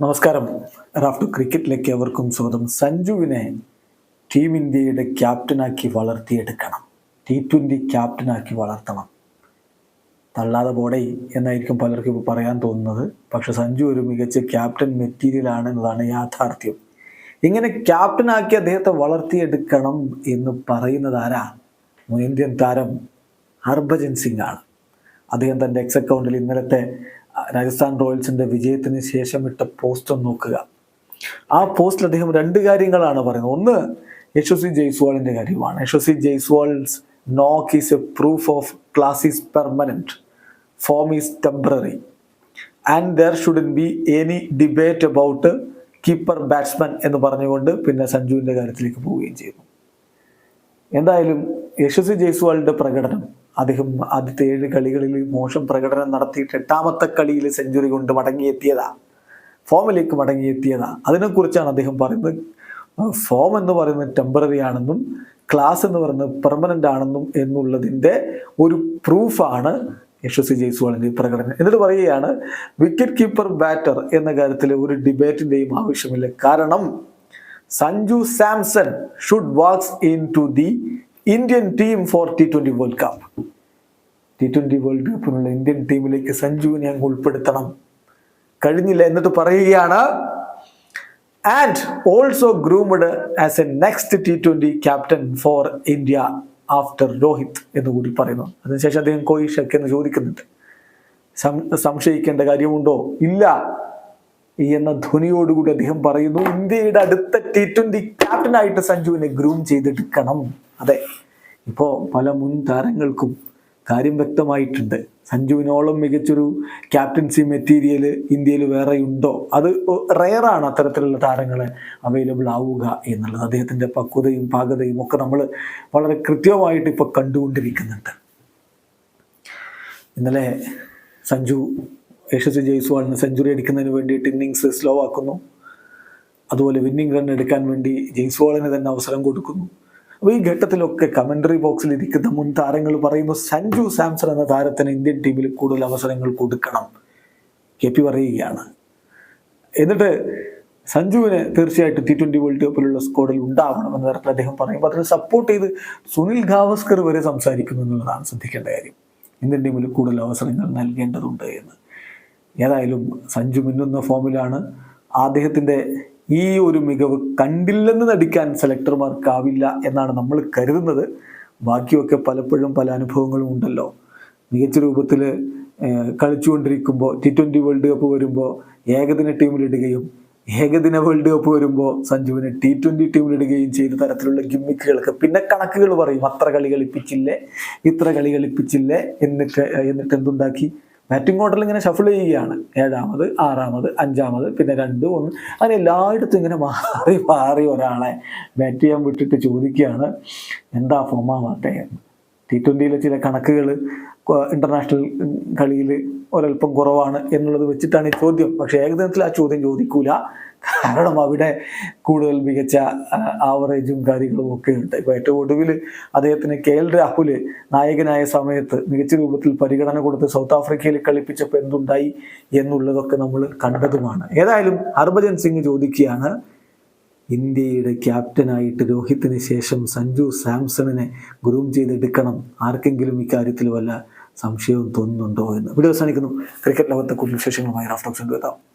നമസ്കാരം. റാഫ്റ്റു ക്രിക്കറ്റിലേക്ക് അവർക്കും സ്വാഗതം. സഞ്ജുവിനെ ടീം ഇന്ത്യയുടെ ക്യാപ്റ്റനാക്കി വളർത്തിയെടുക്കണം. ടി ട്വന്റി ക്യാപ്റ്റനാക്കി വളർത്തണം. തള്ളാതെ പോടെ എന്നായിരിക്കും പലർക്കും ഇപ്പോൾ പറയാൻ തോന്നുന്നത്. പക്ഷെ സഞ്ജു ഒരു മികച്ച ക്യാപ്റ്റൻ മെറ്റീരിയൽ ആണ് എന്നതാണ് യാഥാർത്ഥ്യം. ഇങ്ങനെ ക്യാപ്റ്റനാക്കി അദ്ദേഹത്തെ വളർത്തിയെടുക്കണം എന്ന് പറയുന്നത് ആരാ? ഇന്ത്യൻ താരം ഹർഭജൻ സിംഗ് ആണ്. അദ്ദേഹം തന്റെ എക്സ് അക്കൗണ്ടിൽ ഇന്നലത്തെ രാജസ്ഥാൻ റോയൽസിന്റെ വിജയത്തിന് ശേഷം ഇട്ട പോസ്റ്റ് നോക്കുക. ആ പോസ്റ്റിൽ അദ്ദേഹം രണ്ട് കാര്യങ്ങളാണ് പറയുന്നത്. ഒന്ന് യശസ്വി ജയ്സ്വാളിന്റെ കാര്യമാണ്. Yashasvi Jaiswal's knock is a proof of class is permanent form is temporary and there shouldn't be any debate about keeper batsman എന്ന് പറഞ്ഞുകൊണ്ട് പിന്നെ സഞ്ജുവിന്റെ കാര്യത്തിലേക്ക് പോവുകയും ചെയ്തു. എന്തായാലും യശസ്വി ജയ്സ്വാളിന്റെ പ്രകടനം അദ്ദേഹം ആദ്യത്തെ ഏഴ് കളികളിൽ മോശം പ്രകടനം നടത്തിയിട്ട് എട്ടാമത്തെ കളിയിൽ സെഞ്ചുറി കൊണ്ട് മടങ്ങിയെത്തിയതാ. ഫോമിലേക്ക് മടങ്ങിയെത്തിയതാ. അതിനെക്കുറിച്ചാണ് അദ്ദേഹം പറയുന്നത്. ഫോം എന്ന് പറയുന്നത് ടെമ്പററി ആണെന്നും ക്ലാസ് എന്ന് പറയുന്നത് പെർമനന്റ് ആണെന്നും എന്നുള്ളതിന്റെ ഒരു പ്രൂഫാണ് യശസ്വി ജയ്സ്വാളിന്റെ പ്രകടനം. എന്നിട്ട് പറയുകയാണ് വിക്കറ്റ് കീപ്പർ ബാറ്റർ എന്ന കാര്യത്തിൽ ഒരു ഡിബേറ്റിന്റെയും ആവശ്യമില്ല. കാരണം Sanju Samson should walks in to the Indian team for T twenty World Cup T twenty World കപ്പിനുള്ള Indian ടീമിലേക്ക് സഞ്ജുവിനെ അങ്ങ് ഉൾപ്പെടുത്തണം. കഴിഞ്ഞില്ല എന്നിട്ട് പറയുകയാണ്. And also groomed as a next T twenty captain for India after Rohit എന്ന് കൂടി പറയുന്നു. അതിനുശേഷം അദ്ദേഹം കോയിഷക്ക് എന്ന് ചോദിക്കുന്നുണ്ട്. സംശയിക്കേണ്ട കാര്യമുണ്ടോ? ഇല്ല. എന്ന ധ്വനിയോടുകൂടി അദ്ദേഹം പറയുന്നു ഇന്ത്യയുടെ അടുത്ത ടി ട്വന്റി ക്യാപ്റ്റനായിട്ട് സഞ്ജുവിനെ ഗ്രൂം ചെയ്തെടുക്കണം. അതെ. ഇപ്പോൾ പല മുൻ താരങ്ങൾക്കും കാര്യം വ്യക്തമായിട്ടുണ്ട്. സഞ്ജുവിനോളം മികച്ചൊരു ക്യാപ്റ്റൻസി മെറ്റീരിയൽ ഇന്ത്യയിൽ വേറെ ഉണ്ടോ അത് റെയറാണ് അത്തരത്തിലുള്ള താരങ്ങളെ അവൈലബിൾ ആവുക എന്നുള്ളത്. അദ്ദേഹത്തിന്റെ പക്വതയും പാകതയും ഒക്കെ നമ്മൾ വളരെ കൃത്യമായിട്ട് ഇപ്പോൾ കണ്ടുകൊണ്ടിരിക്കുന്നുണ്ട്. ഇന്നലെ സഞ്ജു യശസ്വി ജയ്സ്വാളിന് സെഞ്ചുറി അടിക്കുന്നതിന് വേണ്ടിയിട്ട് ഇന്നിങ്സ് സ്ലോ ആക്കുന്നു. അതുപോലെ വിന്നിംഗ് റൺ എടുക്കാൻ വേണ്ടി ജയ്സ്വാളിന് തന്നെ അവസരം കൊടുക്കുന്നു. അപ്പോൾ ഈ ഘട്ടത്തിലൊക്കെ കമന്ററി ബോക്സിൽ ഇരിക്കുന്ന മുൻ താരങ്ങൾ പറയുന്നു സഞ്ജു സാംസൺ എന്ന താരത്തിന് ഇന്ത്യൻ ടീമിൽ കൂടുതൽ അവസരങ്ങൾ കൊടുക്കണം. കെ പി പറയുകയാണ്. എന്നിട്ട് സഞ്ജുവിന് തീർച്ചയായിട്ടും ടി ട്വന്റി വേൾഡ് കപ്പിലുള്ള സ്കോഡിൽ ഉണ്ടാവണം എന്ന തരത്തിൽ അദ്ദേഹം പറയുമ്പോൾ അതിനെ സപ്പോർട്ട് ചെയ്ത് സുനിൽ ഗാവസ്കർ വരെ സംസാരിക്കുന്നു എന്നുള്ളതാണ് ശ്രദ്ധിക്കേണ്ട കാര്യം. ഇന്ത്യൻ ടീമിൽ കൂടുതൽ അവസരങ്ങൾ നൽകേണ്ടതുണ്ട് എന്ന്. ഏതായാലും സഞ്ജു മിന്നുന്ന ഫോമിലാണ് അദ്ദേഹത്തിന്റെ ഈ ഒരു മികവ് കണ്ടില്ലെന്ന് നടിക്കാൻ സെലക്ടർമാർക്കാവില്ല എന്നാണ് നമ്മൾ കരുതുന്നത്. ബാക്കിയൊക്കെ പലപ്പോഴും പല അനുഭവങ്ങളും ഉണ്ടല്ലോ. മികച്ച രൂപത്തിൽ കളിച്ചുകൊണ്ടിരിക്കുമ്പോൾ ടി ട്വന്റി വേൾഡ് കപ്പ് വരുമ്പോൾ ഏകദിന ടീമിലിടുകയും ഏകദിന വേൾഡ് കപ്പ് വരുമ്പോൾ സഞ്ജുവിനെ ടി ട്വന്റി ടീമിലിടുകയും ചെയ്ത തരത്തിലുള്ള ഗിമ്മിക്കുകൾക്ക് പിന്നെ കണക്കുകൾ പറയും. അത്ര കളി കളിപ്പിച്ചില്ലേ ഇത്ര കളി കളിപ്പിച്ചില്ലേ എന്നിട്ട് എന്നിട്ട് എന്തുണ്ടാക്കി? ബാറ്റിംഗ് ഓർഡറിൽ ഇങ്ങനെ ഷഫിൾ ചെയ്യുകയാണ്. ഏഴാമത് ആറാമത് അഞ്ചാമത് പിന്നെ രണ്ട് ഒന്ന്. അങ്ങനെ എല്ലായിടത്തും ഇങ്ങനെ മാറി മാറി ഒരാളെ ബാറ്റ് ചെയ്യാൻ വിട്ടിട്ട് ചോദിക്കുകയാണ്. എന്താ ഫോമാവാട്ടെ ടി ട്വന്റിയിലെ ചില കണക്കുകൾ ഇന്റർനാഷണൽ കളിയിൽ ഒരല്പം കുറവാണ് എന്നുള്ളത് വെച്ചിട്ടാണ് ഈ ചോദ്യം. പക്ഷേ ഏകദിനത്തിൽ ആ ചോദ്യം ചോദിക്കൂല. കാരണം അവിടെ കൂടുതൽ മികച്ച ആവറേജും കാര്യങ്ങളും ഒക്കെ ഉണ്ട്. ഇപ്പോൾ ഏറ്റവും ഒടുവിൽ അദ്ദേഹത്തിന് കെ എൽ രാഹുൽ നായകനായ സമയത്ത് മികച്ച രൂപത്തിൽ പരിഗണന കൊടുത്ത് സൗത്ത് ആഫ്രിക്കയിൽ കളിപ്പിച്ചപ്പോൾ എന്തുണ്ടായി എന്നുള്ളതൊക്കെ നമ്മൾ കണ്ടതുമാണ്. ഏതായാലും ഹർഭജൻ സിംഗ് ചോദിക്കുകയാണ് ഇന്ത്യയുടെ ക്യാപ്റ്റനായിട്ട് രോഹിത്തിന് ശേഷം സഞ്ജു സാംസണിനെ ഗ്രൂം ചെയ്തെടുക്കണം. ആർക്കെങ്കിലും ഇക്കാര്യത്തിൽ വല്ല സംശയവും തോന്നുന്നുണ്ടോ എന്ന്? വീഡിയോ അവസാനിക്കുന്നു. ക്രിക്കറ്റ് ലോകത്തെ കൂടുതൽ വിശേഷങ്ങളുമായി റാഫ്റ്റോക്സ് എത്താം